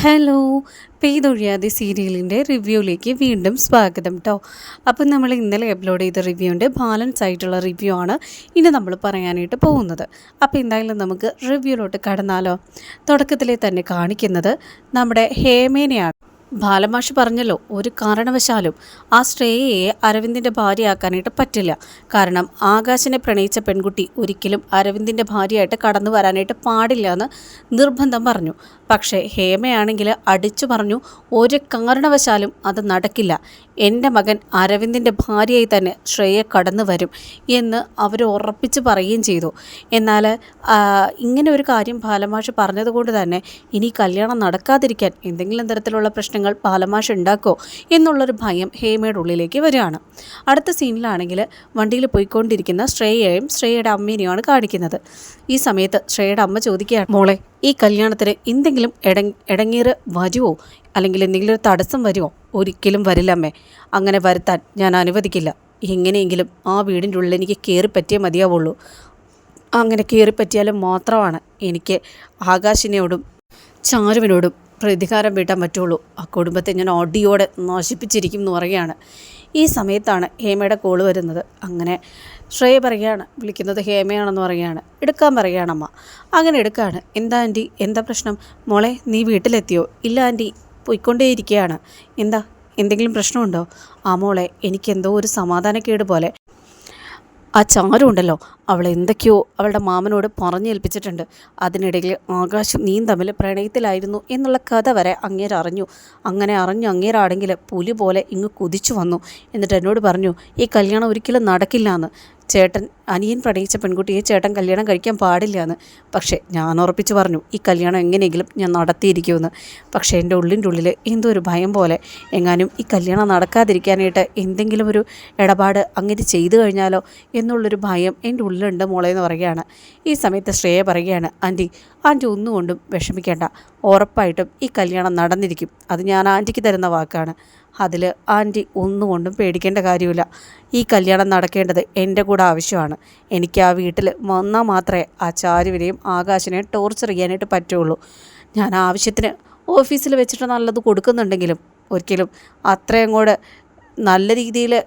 Hello പെയ്തൊഴിയാതെ സീരിയലിന്റെ റിവ്യൂയിലേക്ക് വീണ്ടും സ്വാഗതം കേട്ടോ അപ്പം നമ്മൾ ഇന്നലെ അപ്ലോഡ് ചെയ്ത റിവ്യൂവിന്റെ ബാലൻസ് ആയിട്ടുള്ള റിവ്യൂ ആണ് ഇനി നമ്മൾ പറയാനായിട്ട് പോകുന്നത്. അപ്പോൾ എന്തായാലും നമുക്ക് റിവ്യൂലോട്ട് കടന്നാലോ. തുടക്കത്തിലെ തന്നെ കാണിക്കുന്നത് നമ്മുടെ ഹേമേനെയാണ്. ബാലമാഷ് പറഞ്ഞല്ലോ ഒരു കാരണവശാലും ആ ശ്രേയയെ അരവിന്ദിന്റെ ഭാര്യയാക്കാനായിട്ട് പറ്റില്ല. കാരണം ആകാശിനെ പ്രണയിച്ച പെൺകുട്ടി ഒരിക്കലും അരവിന്ദിന്റെ ഭാര്യയായിട്ട് കടന്നു വരാനായിട്ട് പാടില്ല എന്ന് നിർബന്ധം പറഞ്ഞു. പക്ഷേ ഹേമയാണെങ്കിൽ അടിച്ചു പറഞ്ഞു ഒരു കാരണവശാലും അത് നടക്കില്ല. എന്റെ മകൻ അരവിന്ദിന്റെ ഭാര്യയായി തന്നെ ശ്രേയ കടന്നു വരും എന്ന് അവർ ഉറപ്പിച്ച് പറയുകയും ചെയ്തു. എന്നാൽ ഇങ്ങനെ ഒരു കാര്യം ബാലമാഷ് പറഞ്ഞതുകൊണ്ട് തന്നെ ഇനി കല്യാണം നടക്കാതിരിക്കാൻ എന്തെങ്കിലും തരത്തിലുള്ള പ്രശ്നങ്ങൾ പാലമാഷ് ഉണ്ടാക്കോ എന്നുള്ളൊരു ഭയം ഹേമയുടെ ഉള്ളിലേക്ക് വരികയാണ്. അടുത്ത സീനിലാണെങ്കിൽ വണ്ടിയിൽ പോയിക്കൊണ്ടിരിക്കുന്ന ശ്രേയയും ശ്രേയയുടെ അമ്മേനെയുമാണ് കാണിക്കുന്നത്. ഈ സമയത്ത് ശ്രേയയുടെ അമ്മ ചോദിക്കുകയാണ് മോളെ ഈ കല്യാണത്തിന് എന്തെങ്കിലും ഇട ഇടങ്ങീറ് വരുമോ അല്ലെങ്കിൽ എന്തെങ്കിലും ഒരു തടസ്സം വരുമോ ഒരിക്കലും വരില്ല അമ്മേ. അങ്ങനെ വരുത്താൻ ഞാൻ അനുവദിക്കില്ല. എങ്ങനെയെങ്കിലും ആ വീടിന്റെ ഉള്ളിൽ എനിക്ക് കയറി പറ്റിയേ മതിയാവുള്ളൂ. അങ്ങനെ കയറി പറ്റിയാലും മാത്രമാണ് എനിക്ക് ആകാശിനോടും ചാരുവിനോടും പ്രതികാരം വീട്ടാൻ പറ്റുള്ളൂ ആ കുടുംബത്തെ ഞാൻ ഓടിയോടെ നശിപ്പിച്ചിരിക്കും എന്ന് പറയുകയാണ്. ഈ സമയത്താണ് ഹേമയുടെ കോൾ വരുന്നത്. അങ്ങനെ ശ്രേയ പറയുകയാണ് വിളിക്കുന്നത് ഹേമയാണെന്ന് പറയുകയാണ്. എടുക്കാൻ പറയുകയാണ് അമ്മ. അങ്ങനെ എടുക്കുകയാണ് എന്താ ആന്റി? എന്താ പ്രശ്നം? മോളെ നീ വീട്ടിലെത്തിയോ? ഇല്ല ആന്റി പോയിക്കൊണ്ടേയിരിക്കുകയാണ്. എന്താ? എന്തെങ്കിലും പ്രശ്നമുണ്ടോ? ആ മോളെ എനിക്കെന്തോ ഒരു സമാധാനക്കേട് പോലെ ആ ചാരുണ്ടല്ലോ. അവൾ എന്തൊക്കെയോ അവളുടെ മാമനോട് പറഞ്ഞേൽപ്പിച്ചിട്ടുണ്ട്. അതിനിടയിൽ ആകാശം നീയും തമ്മിൽ പ്രണയത്തിലായിരുന്നു എന്നുള്ള കഥ വരെ അങ്ങേര് അറിഞ്ഞു. അങ്ങനെ അറിഞ്ഞു അങ്ങേരാണെങ്കിൽ പുലി പോലെ ഇങ്ങ് കുതിച്ചു വന്നു. എന്നിട്ട് എന്നോട് പറഞ്ഞു ഈ കല്യാണം ഒരിക്കലും നടക്കില്ല എന്ന് ചേട്ടൻ അനിയൻ പ്രണയിച്ച പെൺകുട്ടിയെ ചേട്ടൻ കല്യാണം കഴിക്കാൻ പാടില്ല എന്ന് പക്ഷേ ഞാൻ ഉറപ്പിച്ച് പറഞ്ഞു ഈ കല്യാണം എങ്ങനെയെങ്കിലും ഞാൻ നടത്തിയിരിക്കുമെന്ന്. പക്ഷേ എന്റെ ഉള്ളിന്റെ ഉള്ളിൽ എന്തോ ഒരു ഭയം പോലെ. എങ്ങാനും ഈ കല്യാണം നടക്കാതിരിക്കാനായിട്ട് എന്തെങ്കിലും ഒരു ഇടപാട് അങ്ങനെ ചെയ്തു കഴിഞ്ഞാലോ എന്നുള്ളൊരു ഭയം എന്റെ ഉള്ളിലുണ്ട് മോളെ എന്ന് പറയുകയാണ്. ഈ സമയത്ത് ശ്രേയ പറയുകയാണ് ആന്റി ആന്റി ഒന്നുകൊണ്ടും വിഷമിക്കേണ്ട. ഉറപ്പായിട്ടും ഈ കല്യാണം നടന്നിരിക്കും. അത് ഞാൻ ആന്റിക്ക് തരുന്ന വാക്കാണ്. അതിൽ ആന്റി ഒന്നുകൊണ്ടും പേടിക്കേണ്ട കാര്യമില്ല. ഈ കല്യാണം നടക്കേണ്ടത് എന്റെ കൂടെ ആവശ്യമാണ്. എനിക്ക് ആ വീട്ടിൽ വന്നാൽ മാത്രമേ ആ ചാരുവിനെയും ആകാശിനെയും ടോർച്ചർ ചെയ്യാനായിട്ട് പറ്റുള്ളൂ. ഞാൻ ആവശ്യത്തിന് ഓഫീസിൽ വെച്ചിട്ട് നല്ലത് കൊടുക്കുന്നുണ്ടെങ്കിലും ഒരിക്കലും അത്രയും കൂടെ നല്ല രീതിയിൽ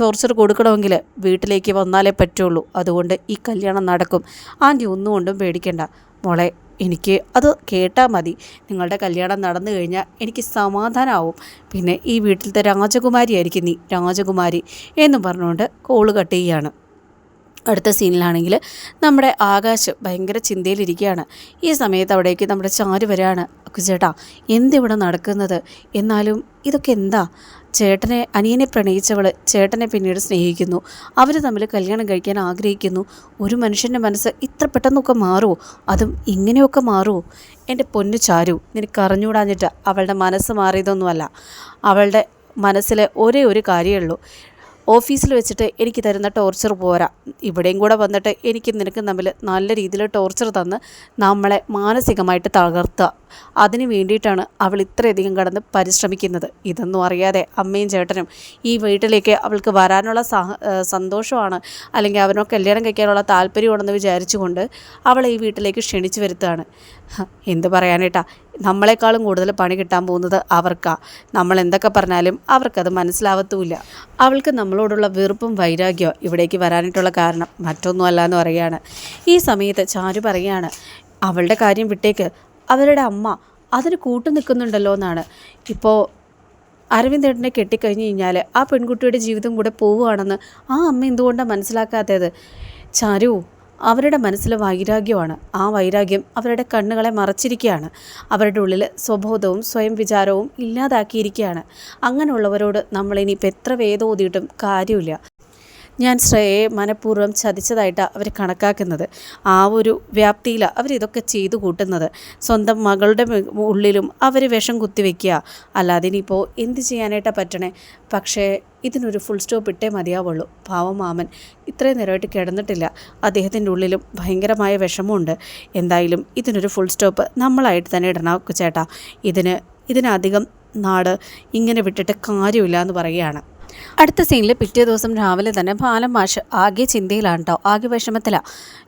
ടോർച്ചർ കൊടുക്കണമെങ്കിൽ വീട്ടിലേക്ക് വന്നാലേ പറ്റുള്ളൂ. അതുകൊണ്ട് ഈ കല്യാണം നടക്കും. ആന്റി ഒന്നുകൊണ്ടും പേടിക്കണ്ട. മോളെ എനിക്ക് അത് കേട്ടാൽ മതി. നിങ്ങളുടെ കല്യാണം നടന്നു കഴിഞ്ഞാൽ എനിക്ക് സമാധാനമാവും പിന്നെ ഈ വീട്ടിലത്തെ രാജകുമാരിയായിരിക്കും നീ. രാജകുമാരി എന്ന് പറഞ്ഞുകൊണ്ട് കോൾ കട്ട് ചെയ്യുകയാണ് അടുത്ത സീനിലാണെങ്കിൽ നമ്മുടെ ആകാശ് ഭയങ്കര ചിന്തയിലിരിക്കുകയാണ്. ഈ സമയത്ത് അവിടേക്ക് നമ്മുടെ ചാരു വരികയാണ്. ചേട്ടാ എന്തിവിടെ നടക്കുന്നത്? എന്നാലും ഇതൊക്കെ എന്താ? ചേട്ടനെ അനിയനെ പ്രണയിച്ചവൾ ചേട്ടനെ പിന്നീട് സ്നേഹിക്കുന്നു. അവർ തമ്മിൽ കല്യാണം കഴിക്കാൻ ആഗ്രഹിക്കുന്നു. ഒരു മനുഷ്യന്റെ മനസ്സ് ഇത്ര പെട്ടെന്നൊക്കെ മാറുമോ അതും ഇങ്ങനെയൊക്കെ മാറുമോ എന്റെ പൊന്നു ചാരു നിനക്ക് അറിഞ്ഞുകൂടാഞ്ഞിട്ട് അവളുടെ മനസ്സ് മാറിയതൊന്നുമല്ല. അവളുടെ മനസ്സിലെ ഒരേ ഒരു കാര്യമുള്ളൂ ഓഫീസിൽ വെച്ചിട്ട് എനിക്ക് തരുന്ന ടോർച്ചർ പോരാ. ഇവിടെയും കൂടെ വന്നിട്ട് എനിക്ക് നിനക്ക് തമ്മിൽ നല്ല രീതിയിൽ ടോർച്ചർ തന്ന് നമ്മളെ മാനസികമായിട്ട് തകർത്തുക അതിനു വേണ്ടിയിട്ടാണ് അവൾ ഇത്രയധികം കടന്ന് പരിശ്രമിക്കുന്നത്. ഇതൊന്നും അറിയാതെ അമ്മയും ചേട്ടനും ഈ വീട്ടിലേക്ക് അവൾക്ക് വരാനുള്ള സന്തോഷമാണ്. അല്ലെങ്കിൽ അവനോ കല്യാണം കഴിക്കാനുള്ള താല്പര്യമാണെന്ന് വിചാരിച്ചുകൊണ്ട് അവളെ ഈ വീട്ടിലേക്ക് ക്ഷണിച്ചു വരുത്തുകയാണ്. എന്ത് പറയാനേട്ടാ നമ്മളെക്കാളും കൂടുതൽ പണി കിട്ടാൻ പോകുന്നത് അവർക്കാണ് നമ്മൾ എന്തൊക്കെ പറഞ്ഞാലും അവർക്കത് മനസ്സിലാവത്തുമില്ല. അവൾക്ക് നമ്മളോടുള്ള വെറുപ്പും വൈരാഗ്യവും ഇവിടേക്ക് വരാനായിട്ടുള്ള കാരണം മറ്റൊന്നുമല്ല എന്ന് പറയുകയാണ്. ഈ സമയത്ത് ചാരു പറയുകയാണ് അവളുടെ കാര്യം വിട്ടേക്ക്. അവരുടെ അമ്മ അതിന് കൂട്ടു നിൽക്കുന്നുണ്ടല്ലോ എന്നാണ്. ഇപ്പോൾ അരവിന്ദേട്ടനെ കെട്ടിക്കഴിഞ്ഞ് കഴിഞ്ഞാൽ ആ പെൺകുട്ടിയുടെ ജീവിതം കൂടെ പോവുകയാണെന്ന് ആ അമ്മ എന്തുകൊണ്ടാണ് മനസ്സിലാക്കാത്തത്? ചാരു അവരുടെ മനസ്സിൽ വൈരാഗ്യമാണ്. ആ വൈരാഗ്യം അവരുടെ കണ്ണുകളെ മറച്ചിരിക്കുകയാണ്. അവരുടെ ഉള്ളിൽ സ്വബോധവും സ്വയം വിചാരവും ഇല്ലാതാക്കിയിരിക്കുകയാണ്. അങ്ങനെയുള്ളവരോട് നമ്മളിനിയിപ്പോൾ എത്ര വേദോതിയിട്ടും കാര്യമില്ല. ഞാൻ ശ്രേയെ മനഃപൂർവം ചതിച്ചതായിട്ട് അവർ കണക്കാക്കുന്നത്. ആ ഒരു വ്യാപ്തിയിലാണ് അവരിതൊക്കെ ചെയ്തു കൂട്ടുന്നത്. സ്വന്തം മകളുടെ ഉള്ളിലും അവർ വിഷം കുത്തിവെക്കുക അല്ലാതെ ഇനിയിപ്പോൾ എന്ത് ചെയ്യാനായിട്ടാണ് പറ്റണേ? പക്ഷേ ഇതിനൊരു ഫുൾ സ്റ്റോപ്പ് ഇട്ടേ മതിയാവുള്ളൂ. പാവമാമൻ ഇത്രയും നേരമായിട്ട് കിടന്നിട്ടില്ല. അദ്ദേഹത്തിന്റെ ഉള്ളിലും ഭയങ്കരമായ വിഷമമുണ്ട്. എന്തായാലും ഇതിനൊരു ഫുൾ സ്റ്റോപ്പ് നമ്മളായിട്ട് തന്നെ ഇടണം ചേട്ടാ? ഇതിന് ഇതിനധികം നാട് ഇങ്ങനെ വിട്ടിട്ട് കാര്യമില്ല എന്ന് പറയുകയാണ്. അടുത്ത സീനിൽ പിറ്റേ ദിവസം രാവിലെ തന്നെ ബാലം മാഷ് ആകെ ചിന്തയിലാണ് കേട്ടോ ആകെ വിഷമത്തിലാണ്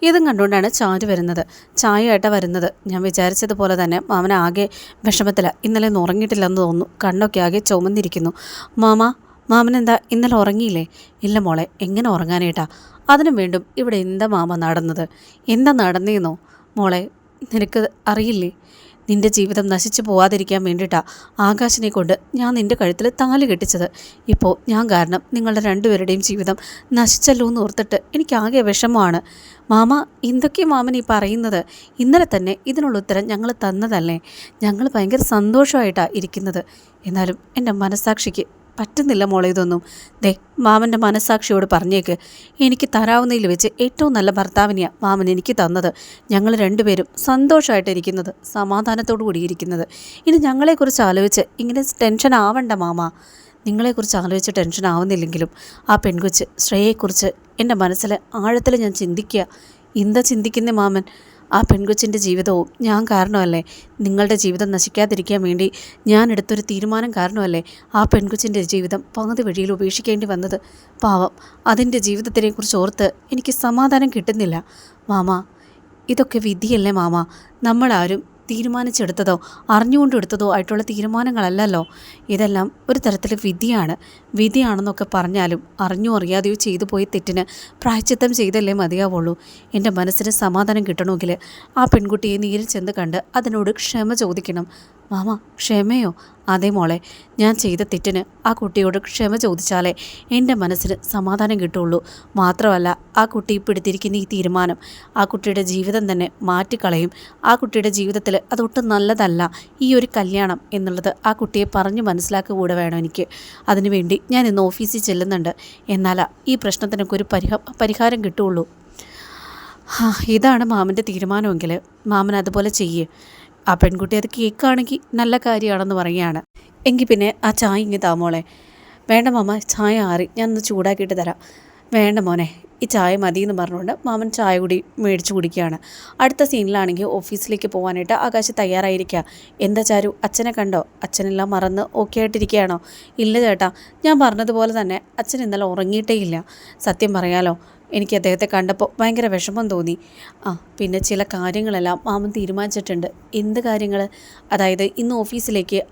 ഇതും കണ്ടുകൊണ്ടാണ് ചാരു വരുന്നത്. ചായയായിട്ടാണ് വരുന്നത്. ഞാൻ വിചാരിച്ചതുപോലെ തന്നെ മാമൻ ആകെ വിഷമത്തിലാണ് ഇന്നലെ ഒന്നും ഉറങ്ങിയിട്ടില്ലെന്ന് തോന്നുന്നു. കണ്ണൊക്കെ ആകെ ചുമന്നിരിക്കുന്നു. മാമ മാമൻ എന്താ ഇന്നലെ ഉറങ്ങിയില്ലേ? ഇല്ല മോളെ എങ്ങനെ ഉറങ്ങാനേട്ടാ അതിനും വീണ്ടും ഇവിടെ എന്താ മാമ നടന്നത്? എന്താ നടന്നേന്നോ? മോളെ നിനക്ക് അറിയില്ലേ? നിന്റെ ജീവിതം നശിച്ചു പോവാതിരിക്കാൻ വേണ്ടിയിട്ടാണ് ആകാശിനെ കൊണ്ട് ഞാൻ നിന്റെ കഴുത്തിൽ താലി കെട്ടിച്ചത്. ഇപ്പോൾ ഞാൻ കാരണം നിങ്ങളുടെ രണ്ടുപേരുടെയും ജീവിതം നശിച്ചല്ലോ എന്ന് ഓർത്തിട്ട് എനിക്കാകെ വിഷമമാണ്. മാമ എന്തൊക്കെ മാമൻ ഈ പറയുന്നത്? ഇന്നലെ തന്നെ ഇതിനുള്ള ഉത്തരം ഞങ്ങൾ തന്നതല്ലേ? ഞങ്ങൾ ഭയങ്കര സന്തോഷമായിട്ടാണ് ഇരിക്കുന്നത്. എന്നാലും എന്റെ മനസാക്ഷിക്ക് പറ്റുന്നില്ല മോളെ ഇതൊന്നും. ദേ മാമന്റെ മനസാക്ഷിയോട് പറഞ്ഞേക്ക്. എനിക്ക് തരാവുന്നതിൽ വെച്ച് ഏറ്റവും നല്ല ഭർത്താവിനെയാണ് മാമൻ എനിക്ക് തന്നത്. ഞങ്ങൾ രണ്ടുപേരും സന്തോഷമായിട്ടിരിക്കുന്നത് സമാധാനത്തോടു കൂടിയിരിക്കുന്നത് ഇനി ഞങ്ങളെക്കുറിച്ച് ആലോചിച്ച് ഇങ്ങനെ ടെൻഷൻ ആവണ്ട മാമ. നിങ്ങളെക്കുറിച്ച് ആലോചിച്ച് ടെൻഷൻ ആവുന്നില്ലെങ്കിലും ആ പെൺകൊച്ച് ശ്രേയെക്കുറിച്ച് എന്റെ മനസ്സിൽ ആഴത്തിൽ ഞാൻ ചിന്തിക്കുക. എന്താ ചിന്തിക്കുന്നേ മാമൻ? ആ പെൺകൊച്ചിന്റെ ജീവിതവും ഞാൻ കാരണമല്ലേ? നിങ്ങളുടെ ജീവിതം നശിക്കാതിരിക്കാൻ വേണ്ടി ഞാൻ എടുത്തൊരു തീരുമാനം കാരണമല്ലേ ആ പെൺകൊച്ചിന്റെ ജീവിതം പകുതി വഴിയിൽ ഉപേക്ഷിക്കേണ്ടി വന്നത്? പാവം അതിന്റെ ജീവിതത്തിനെക്കുറിച്ച് ഓർത്ത് എനിക്ക് സമാധാനം കിട്ടുന്നില്ല. മാമ ഇതൊക്കെ വിധിയല്ലേ മാമ? നമ്മളാരും തീരുമാനിച്ചെടുത്തതോ അറിഞ്ഞുകൊണ്ട് എടുത്തതോ ആയിട്ടുള്ള തീരുമാനങ്ങളല്ലല്ലോ. ഇതെല്ലാം ഒരു തരത്തിൽ വിധിയാണ്. വിധിയാണെന്നൊക്കെ പറഞ്ഞാലും അറിഞ്ഞോ അറിയാതെയോ ചെയ്തു പോയ തെറ്റിന് പ്രായച്ചിത്തം ചെയ്തല്ലേ മതിയാവുള്ളൂ. എന്റെ മനസ്സിന് സമാധാനം കിട്ടണമെങ്കിൽ ആ പെൺകുട്ടിയെ നേരിൽ ചെന്ന് കണ്ട് അതിനോട് ക്ഷമ ചോദിക്കണം. മാമ ക്ഷമയോ? അതെ മോളെ ഞാൻ ചെയ്ത തെറ്റിന് ആ കുട്ടിയോട് ക്ഷമ ചോദിച്ചാലേ എന്റെ മനസ്സിന് സമാധാനം കിട്ടുള്ളൂ. മാത്രമല്ല ആ കുട്ടി പിടിത്തിരിക്കുന്ന ഈ തീരുമാനം ആ കുട്ടിയുടെ ജീവിതം തന്നെ മാറ്റിക്കളയും. ആ കുട്ടിയുടെ ജീവിതത്തിൽ അതൊട്ടും നല്ലതല്ല ഈ ഒരു കല്യാണം എന്നുള്ളത് ആ കുട്ടിയെ പറഞ്ഞു മനസ്സിലാക്കുക കൂടെ വേണം എനിക്ക്. അതിനുവേണ്ടി ഞാൻ ഇന്ന് ഓഫീസിൽ ചെല്ലുന്നുണ്ട്. എന്നാൽ ഈ പ്രശ്നത്തിനൊക്കെ ഒരു പരിഹ പരിഹാരം കിട്ടുള്ളൂ. ഇതാണ് മാമന്റെ തീരുമാനമെങ്കിൽ മാമൻ അതുപോലെ ചെയ്യേ. ആ പെൺകുട്ടി അത് കേൾക്കുകയാണെങ്കിൽ നല്ല കാര്യമാണെന്ന് പറയുകയാണ്. എങ്കിൽ പിന്നെ ആ ചായ ഇങ്ങ് താമോളെ വേണ്ട മാമ ചായ ആറി. ഞാൻ ഒന്ന് ചൂടാക്കിയിട്ട് തരാം. വേണ്ട മോനെ ഈ ചായ മതി എന്ന് പറഞ്ഞുകൊണ്ട് മാമൻ ചായ കൂടി മേടിച്ച് കുടിക്കുകയാണ്. അടുത്ത സീനിലാണെങ്കിൽ ഓഫീസിലേക്ക് പോകാനായിട്ട് ആകാശ് തയ്യാറായിരിക്കുക. എന്താ ചാരു അച്ഛനെ കണ്ടോ? അച്ഛനെല്ലാം മറന്ന് ഓക്കെ ആയിട്ടിരിക്കുകയാണോ? ഇല്ല ചേട്ടാ ഞാൻ പറഞ്ഞതുപോലെ തന്നെ അച്ഛൻ ഇന്നലെ ഉറങ്ങിയിട്ടേ ഇല്ല. സത്യം പറയാലോ എനിക്ക് അദ്ദേഹത്തെ കണ്ടപ്പോൾ ഭയങ്കര വിഷമം തോന്നി. ആ പിന്നെ ചില കാര്യങ്ങളെല്ലാം മാമൻ തീരുമാനിച്ചിട്ടുണ്ട്. എന്ത് കാര്യങ്ങൾ അതായത് ഇന്ന് ഓഫീസിലേക്ക്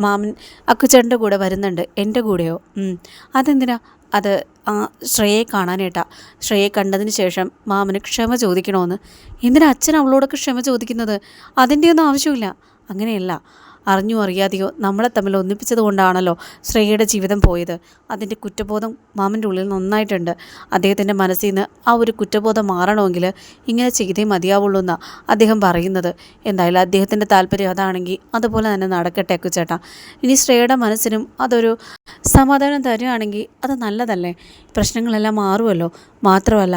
മാമൻ അക്കുച്ചേട്ടന്റെ കൂടെ വരുന്നുണ്ട്. എന്റെ കൂടെയോ. അതെന്തിനാ? അത് ആ ശ്രേയെ കാണാനേട്ടാ. ശ്രേയെ കണ്ടതിന് ശേഷം മാമന് ക്ഷമ ചോദിക്കണമെന്ന് എന്തിനാ അച്ഛൻ അവളോടൊക്കെ ക്ഷമ ചോദിക്കുന്നത്? അതിന്റെയൊന്നും ആവശ്യമില്ല. അങ്ങനെയല്ല. അറിഞ്ഞോ അറിയാതെയോ നമ്മളെ തമ്മിൽ ഒന്നിപ്പിച്ചത് കൊണ്ടാണല്ലോ ശ്രേയയുടെ ജീവിതം പോയത്. അതിന്റെ കുറ്റബോധം മാമന്റെ ഉള്ളിൽ നന്നായിട്ടുണ്ട്. അദ്ദേഹത്തിന്റെ മനസ്സിൽ നിന്ന് ആ ഒരു കുറ്റബോധം മാറണമെങ്കിൽ ഇങ്ങനെ ചെയ്തേ മതിയാവുള്ളൂ എന്നാണ് അദ്ദേഹം പറയുന്നത്. എന്തായാലും അദ്ദേഹത്തിന്റെ താല്പര്യം അതാണെങ്കിൽ അതുപോലെ തന്നെ നടക്കട്ടെ അക്കുച്ചേട്ടാ ഇനി ശ്രേയയുടെ മനസ്സിനും അതൊരു സമാധാനം തരുകയാണെങ്കിൽ അത് നല്ലതല്ലേ? പ്രശ്നങ്ങളെല്ലാം മാറുമല്ലോ. മാത്രമല്ല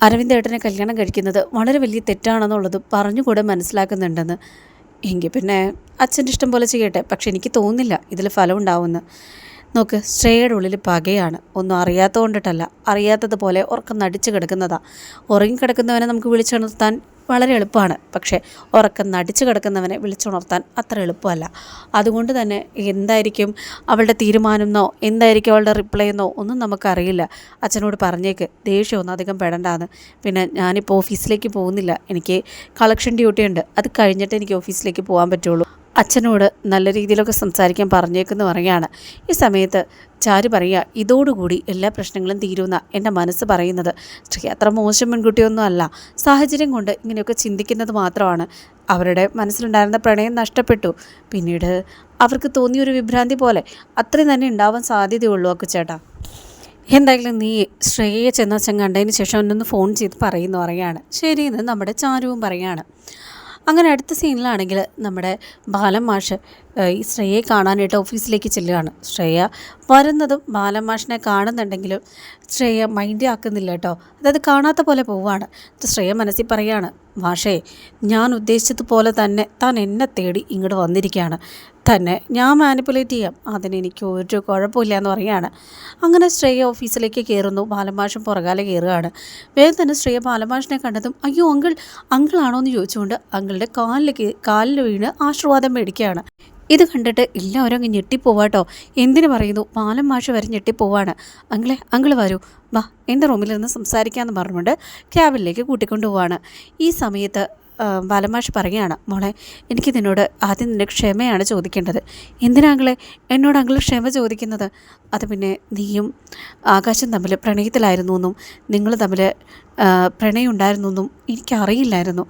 അരവിന്ദേട്ടനെ കല്യാണം കഴിക്കുന്നത് വളരെ വലിയ തെറ്റാണെന്നുള്ളത് പറഞ്ഞുകൂടെ മനസ്സിലാക്കുന്നുണ്ടെന്ന് എങ്കിൽ പിന്നെ അച്ഛന്റെ ഇഷ്ടം പോലെ ചെയ്യട്ടെ. പക്ഷെ എനിക്ക് തോന്നുന്നില്ല ഇതിൽ ഫലം ഉണ്ടാവുമെന്ന്. നോക്ക് ശ്രേയയുടെ ഉള്ളിൽ പകയാണ്. ഒന്നും അറിയാത്ത കൊണ്ടിട്ടല്ല അറിയാത്തതുപോലെ ഉറക്കം നടിച്ചു കിടക്കുന്നതാണ് ഉറങ്ങിക്കിടക്കുന്നവനെ നമുക്ക് വിളിച്ചുണർത്താൻ വളരെ എളുപ്പമാണ്. പക്ഷേ ഉറക്കം നടിച്ചു കിടക്കുന്നവനെ വിളിച്ചുണർത്താൻ അത്ര എളുപ്പമല്ല. അതുകൊണ്ട് തന്നെ എന്തായിരിക്കും അവളുടെ തീരുമാനമെന്നോ എന്തായിരിക്കും അവളുടെ റിപ്ലൈ എന്നോ ഒന്നും നമുക്കറിയില്ല. അച്ഛനോട് പറഞ്ഞേക്ക് ദേഷ്യമൊന്നും അധികം പെടണ്ടാന്ന്. പിന്നെ ഞാനിപ്പോൾ ഓഫീസിലേക്ക് പോകുന്നില്ല. എനിക്ക് കളക്ഷൻ ഡ്യൂട്ടി ഉണ്ട് അത് കഴിഞ്ഞിട്ട് എനിക്ക് ഓഫീസിലേക്ക് പോകാൻ പറ്റുള്ളൂ. അച്ഛനോട് നല്ല രീതിയിലൊക്കെ സംസാരിക്കാൻ പറഞ്ഞേക്കെന്ന് പറയാണ് ഈ സമയത്ത് ചാരു പറയുക ഇതോടുകൂടി എല്ലാ പ്രശ്നങ്ങളും തീരുന്ന എന്റെ മനസ്സ് പറയുന്നത്. ശ്രീ അത്ര മോശം പെൺകുട്ടിയൊന്നും അല്ല. സാഹചര്യം കൊണ്ട് ഇങ്ങനെയൊക്കെ ചിന്തിക്കുന്നത് മാത്രമാണ്. അവരുടെ മനസ്സിലുണ്ടായിരുന്ന പ്രണയം നഷ്ടപ്പെട്ടു. പിന്നീട് അവർക്ക് തോന്നിയൊരു വിഭ്രാന്തി പോലെ അത്രയും തന്നെ ഉണ്ടാവാൻ സാധ്യതയുള്ളൂ ഒക്കെ ചേട്ടാ. എന്തായാലും നീ ശ്രേയെ ചെന്നച്ഛൻ കണ്ടതിന് ശേഷം എന്നൊന്ന് ഫോൺ ചെയ്ത് പറയുന്നു പറയാണ് ശരിയെന്ന് നമ്മുടെ ചാരുവും പറയാണ് അങ്ങനെ അടുത്ത സീനിലാണെങ്കിൽ നമ്മുടെ ബാലൻ മാഷ് ഈ ശ്രേയയെ കാണാനായിട്ട് ഓഫീസിലേക്ക് ചെല്ലുകയാണ്. ശ്രേയ വരുന്നതും ബാലൻ മാഷിനെ കാണുന്നുണ്ടെങ്കിലും ശ്രേയ മൈൻഡ് ആക്കുന്നില്ല കേട്ടോ. അതായത് കാണാത്ത പോലെ പോവുകയാണ്. ശ്രേയ മനസ്സിൽ പറയാണ് മാഷേ ഞാൻ ഉദ്ദേശിച്ചതുപോലെ തന്നെ താൻ എന്നെ തേടി ഇങ്ങോട്ട് വന്നിരിക്കുകയാണ്. തന്നെ. ഞാൻ മാനിപ്പുലേറ്റ് ചെയ്യാം. അതിന് എനിക്ക് ഒരു കുഴപ്പമില്ല എന്ന് പറയുകയാണ്. അങ്ങനെ ശ്രേയ ഓഫീസിലേക്ക് കയറുന്നു. ബാലമാഷും പുറകാലെ കയറുകയാണ്. വേഗം തന്നെ ശ്രേയ ബാലമാഷിനെ കണ്ടതും അയ്യോ അങ്കിൾ അങ്കിളാണോ എന്ന് ചോദിച്ചുകൊണ്ട് അങ്കിളുടെ കാലിൽ കാലിൽ വീണ് ആശീർവാദം മേടിക്കുകയാണ്. ഇത് കണ്ടിട്ട് എല്ലാവരും അങ്ങ് ഞെട്ടിപ്പോവാട്ടോ എന്തിനു പറയുന്നു? പാലം മാഷ് വരെ ഞെട്ടിപ്പോവാണ്. അങ്ങളെ അങ്കിൾ വരൂ. വാ എന്റെ റൂമിൽ നിന്ന് സംസാരിക്കാമെന്ന് പറഞ്ഞുകൊണ്ട് ക്യാബിനിലേക്ക് കൂട്ടിക്കൊണ്ടു പോവാണ് ഈ സമയത്ത് ബാലമാഷ് പറയുകയാണ് മോളെ എനിക്ക് നിന്നോട് ആദ്യം നിന്നെ ക്ഷമയാണ് ചോദിക്കേണ്ടത്. എന്തിനാങ്ങളെ എന്നോട് അങ്കിൾ ക്ഷമ ചോദിക്കുന്നത്? അത് പിന്നെ നീയും ആകാശം തമ്മിൽ പ്രണയത്തിലായിരുന്നു എന്നും നിങ്ങൾ തമ്മിൽ പ്രണയം ഉണ്ടായിരുന്നു എന്നും എനിക്കറിയില്ലായിരുന്നു.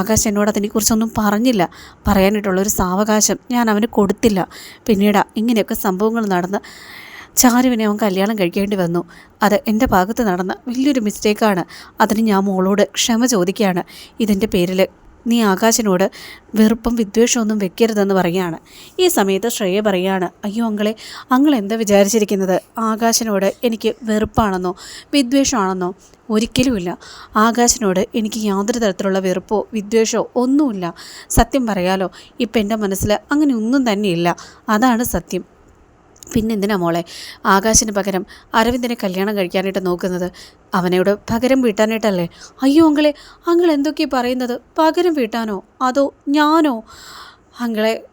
ആകാശ് എന്നോട് അതിനെക്കുറിച്ചൊന്നും പറഞ്ഞില്ല. പറയാനായിട്ടുള്ളൊരു സാവകാശം ഞാൻ അവന് കൊടുത്തില്ല. പിന്നീട് ഇങ്ങനെയൊക്കെ സംഭവങ്ങൾ നടന്ന് ചാരുവിനെ അവൻ കല്യാണം കഴിക്കേണ്ടി വന്നു. അത് എന്റെ ഭാഗത്ത് നടന്ന വലിയൊരു മിസ്റ്റേക്കാണ്. അതിന് ഞാൻ മോളോട് ക്ഷമ ചോദിക്കുകയാണ്. ഇതിന്റെ പേരിൽ നീ ആകാശിനോട് വെറുപ്പും വിദ്വേഷമൊന്നും വെക്കരുതെന്ന് പറയുകയാണ്. ഈ സമയത്ത് ശ്രേയ പറയുകയാണ് അയ്യോ അങ്ങളെ അങ്ങൾ എന്താ വിചാരിച്ചിരിക്കുന്നത്? ആകാശിനോട് എനിക്ക് വെറുപ്പാണെന്നോ വിദ്വേഷമാണെന്നോ? ഒരിക്കലുമില്ല. ആകാശിനോട് എനിക്ക് യാതൊരു തരത്തിലുള്ള വെറുപ്പോ വിദ്വേഷമോ ഒന്നുമില്ല. സത്യം പറയാലോ ഇപ്പം എന്റെ മനസ്സിൽ അങ്ങനെ ഒന്നും തന്നെയില്ല. അതാണ് സത്യം. പിന്നെ എന്തിനാ മോളെ? ആകാശിന് പകരം അരവിന്ദിനെ കല്യാണം കഴിക്കാനായിട്ട് നോക്കുന്നത് അവനോട് പകരം വീട്ടാനായിട്ടല്ലേ? അയ്യോ അങ്ങളെ അങ്ങൾ എന്തൊക്കെയാണ് പറയുന്നത്? പകരം വീട്ടാനോ? അതോ ഞാനോ? അങ്ങളെ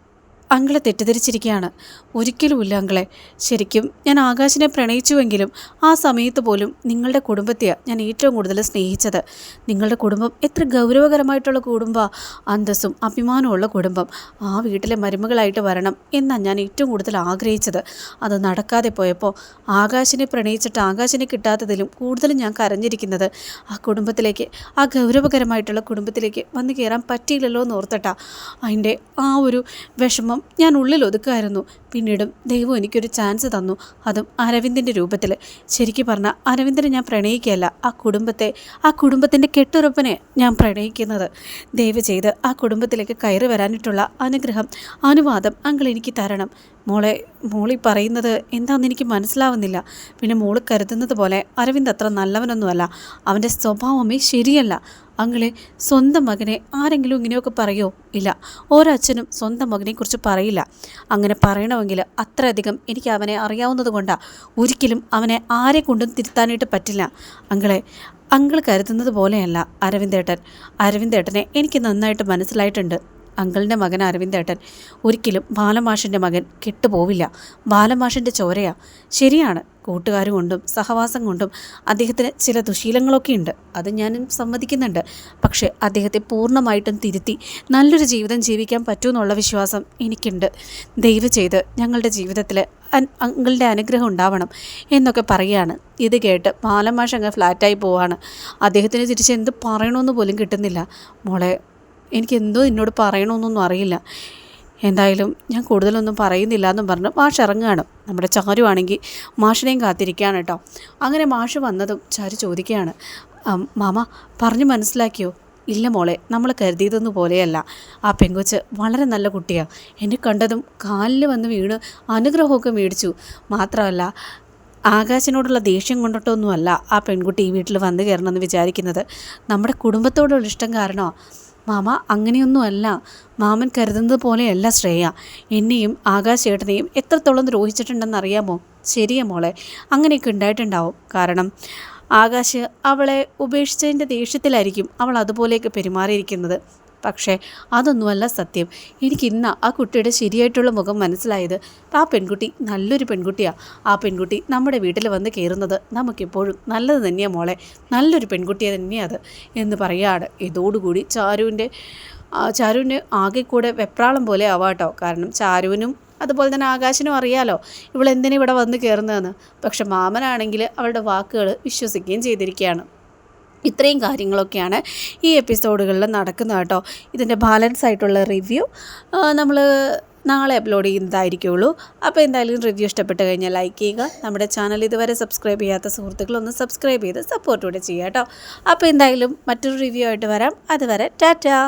അങ്ങളെ തെറ്റിദ്ധരിച്ചിരിക്കുകയാണ് ഒരിക്കലുമില്ല അങ്കിളെ. ശരിക്കും ഞാൻ ആകാശിനെ പ്രണയിച്ചുവെങ്കിലും ആ സമയത്ത് പോലും നിങ്ങളുടെ കുടുംബത്തെയാണ് ഞാൻ ഏറ്റവും കൂടുതൽ സ്നേഹിച്ചത്. നിങ്ങളുടെ കുടുംബം എത്ര ഗൗരവകരമായിട്ടുള്ള കുടുംബമാണ് അന്തസ്സും അഭിമാനമുള്ള കുടുംബം. ആ വീട്ടിലെ മരുമകളായിട്ട് വരണം എന്നാണ് ഞാൻ ഏറ്റവും കൂടുതൽ ആഗ്രഹിച്ചത്. അത് നടക്കാതെ പോയപ്പോൾ ആകാശിനെ പ്രണയിച്ചിട്ട് ആകാശിനെ കിട്ടാത്തതിലും കൂടുതലും ഞാൻ കരഞ്ഞിരിക്കുന്നത് ആ കുടുംബത്തിലേക്ക് ആ ഗൗരവകരമായിട്ടുള്ള കുടുംബത്തിലേക്ക് വന്നു കയറാൻ പറ്റിയില്ലല്ലോ എന്ന് ഓർത്തട്ടാ. അതിന്റെ ആ ഒരു വിഷമം ഞാൻ ഉള്ളിൽ ഒതുക്കായിരുന്നു. പിന്നീടും ദൈവം എനിക്കൊരു ചാൻസ് തന്നു. അതും അരവിന്ദിന്റെ രൂപത്തിൽ. ശരിക്കും പറഞ്ഞാൽ അരവിന്ദനെ ഞാൻ പ്രണയിക്കുകയല്ല. ആ കുടുംബത്തെ ആ കുടുംബത്തിന്റെ കെട്ടുറപ്പിനെ ഞാൻ പ്രണയിക്കുന്നത്. ദയവ് ചെയ്ത് ആ കുടുംബത്തിലേക്ക് കയറി വരാനിട്ടുള്ള അനുഗ്രഹം അനുവാദം അങ്കിൾ എനിക്ക് തരണം. മോളെ മോളി പറയുന്നത് എന്താണെന്ന് എനിക്ക് മനസ്സിലാവുന്നില്ല. പിന്നെ മോൾ കരുതുന്നത് പോലെ അരവിന്ദ് അത്ര നല്ലവനൊന്നുമല്ല. അവന്റെ സ്വഭാവമേ ശരിയല്ല. അങ്ങളെ സ്വന്തം മകനെ ആരെങ്കിലും ഇങ്ങനെയൊക്കെ പറയോ? ഇല്ല. ഒരച്ഛനും സ്വന്തം മകനെക്കുറിച്ച് പറയില്ല. അങ്ങനെ പറയണമെങ്കിൽ അത്രയധികം എനിക്ക് അവനെ അറിയാവുന്നത് കൊണ്ടാണ് ഒരിക്കലും അവനെ ആരെ കൊണ്ടും തിരുത്താനായിട്ട് പറ്റില്ല. അങ്ങളെ അങ്കിൾ കരുതുന്നത് പോലെയല്ല അരവിന്ദേട്ടൻ. അരവിന്ദേട്ടനെ എനിക്ക് നന്നായിട്ട് മനസ്സിലായിട്ടുണ്ട്. അങ്കിളിന്റെ മകൻ അരവിന്ദേട്ടൻ ഒരിക്കലും ബാലമാഷിന്റെ മകൻ കെട്ടുപോവില്ല. ബാലമാഷിന്റെ ചോരയാ. ശരിയാണ് കൂട്ടുകാർ കൊണ്ടും സഹവാസം കൊണ്ടും അദ്ദേഹത്തിന് ചില ദുശീലങ്ങളൊക്കെ ഉണ്ട്. അത് ഞാനും സമ്മതിക്കുന്നുണ്ട്. പക്ഷേ അദ്ദേഹത്തെ പൂർണമായിട്ടും തിരുത്തി നല്ലൊരു ജീവിതം ജീവിക്കാൻ പറ്റുമെന്നുള്ള വിശ്വാസം എനിക്കുണ്ട്. ദയവ് ചെയ്ത് ഞങ്ങളുടെ ജീവിതത്തിൽ അങ്കിളുടെ അനുഗ്രഹം ഉണ്ടാവണം എന്നൊക്കെ പറയുകയാണ് ഇത് കേട്ട് ബാലമാഷ് അങ്ങ് ഫ്ലാറ്റായി പോവാണ്. അദ്ദേഹത്തിന് തിരിച്ച് എന്ത് പറയണമെന്ന് പോലും കിട്ടുന്നില്ല. മോളെ എനിക്ക് എന്തോ എന്നോട് പറയണമെന്നൊന്നും അറിയില്ല. എന്തായാലും ഞാൻ കൂടുതലൊന്നും പറയുന്നില്ല എന്നും പറഞ്ഞ് മാഷ് ഇറങ്ങുകയാണ്. നമ്മുടെ ചാരു ആണെങ്കിൽ മാഷിനെയും കാത്തിരിക്കുകയാണ് കേട്ടോ. അങ്ങനെ മാഷ് വന്നതും ചാരു ചോദിക്കുകയാണ്. മാമ പറഞ്ഞു മനസ്സിലാക്കിയോ? ഇല്ല മോളെ നമ്മൾ കരുതിയതൊന്നും പോലെയല്ല. ആ പെങ്കൊച്ച് വളരെ നല്ല കുട്ടിയാണ് എന്നെ കണ്ടതും കാലിൽ വന്ന് വീണ് അനുഗ്രഹമൊക്കെ മേടിച്ചു. മാത്രമല്ല ആകാശിനോടുള്ള ദേഷ്യം കൊണ്ടിട്ടൊന്നുമല്ല ആ പെൺകുട്ടി ഈ വീട്ടിൽ വന്നു കയറണമെന്ന് വിചാരിക്കുന്നത്. നമ്മുടെ കുടുംബത്തോടുള്ള ഇഷ്ടം കാരണമാണ് മാമ അങ്ങനെയൊന്നുമല്ല. മാമൻ കരുതുന്നത് പോലെയല്ല ശ്രേയ. എന്നെയും ആകാശേട്ടനെയും എത്രത്തോളം ദ്രോഹിച്ചിട്ടുണ്ടെന്നറിയാമോ? ശരിയാ മോളെ അങ്ങനെയൊക്കെ ഉണ്ടായിട്ടുണ്ടാവും. കാരണം ആകാശ് അവളെ ഉപേക്ഷിച്ചതിന്റെ ദേഷ്യത്തിലായിരിക്കും അവൾ അതുപോലെയൊക്കെ പെരുമാറിയിരിക്കുന്നത്. പക്ഷേ അതൊന്നുമല്ല സത്യം. എനിക്ക് ആ കുട്ടിയുടെ ശരിയായിട്ടുള്ള മുഖം മനസ്സിലായത് ആ പെൺകുട്ടി നല്ലൊരു പെൺകുട്ടിയാണ് ആ പെൺകുട്ടി നമ്മുടെ വീട്ടിൽ വന്ന് കയറുന്നത് നമുക്കെപ്പോഴും നല്ലത് തന്നെയാണ് മോളെ. നല്ലൊരു പെൺകുട്ടിയെ തന്നെയാണ് എന്ന് പറയുകയാണ് ഇതോടുകൂടി ചാരുവിന്റെ ചാരുവിന് ആകെ കൂടെ വെപ്രാളം പോലെ ആവാട്ടോ കാരണം ചാരുവിനും അതുപോലെ തന്നെ ആകാശനും അറിയാലോ ഇവൾ ഇവിടെ വന്ന് കയറുന്നതെന്ന്. പക്ഷെ മാമനാണെങ്കിൽ അവളുടെ വാക്കുകൾ വിശ്വസിക്കുകയും ചെയ്തിരിക്കുകയാണ്. ഇത്രയും കാര്യങ്ങളൊക്കെയാണ് ഈ എപ്പിസോഡുകളിൽ നടക്കുന്നത് കേട്ടോ. ഇതിന്റെ ബാലൻസ് ആയിട്ടുള്ള റിവ്യൂ നമ്മൾ നാളെ അപ്ലോഡ് ചെയ്യുന്നതായിരിക്കുള്ളൂ. അപ്പോൾ എന്തായാലും റിവ്യൂ ഇഷ്ടപ്പെട്ട് കഴിഞ്ഞാൽ ലൈക്ക് ചെയ്യുക. നമ്മുടെ ചാനൽ ഇതുവരെ സബ്സ്ക്രൈബ് ചെയ്യാത്ത സുഹൃത്തുക്കളൊന്ന് സബ്സ്ക്രൈബ് ചെയ്ത് സപ്പോർട്ട് കൂടെ ചെയ്യുക കേട്ടോ. അപ്പോൾ എന്തായാലും മറ്റൊരു റിവ്യൂ ആയിട്ട് വരാം. അതുവരെ ടാറ്റാ.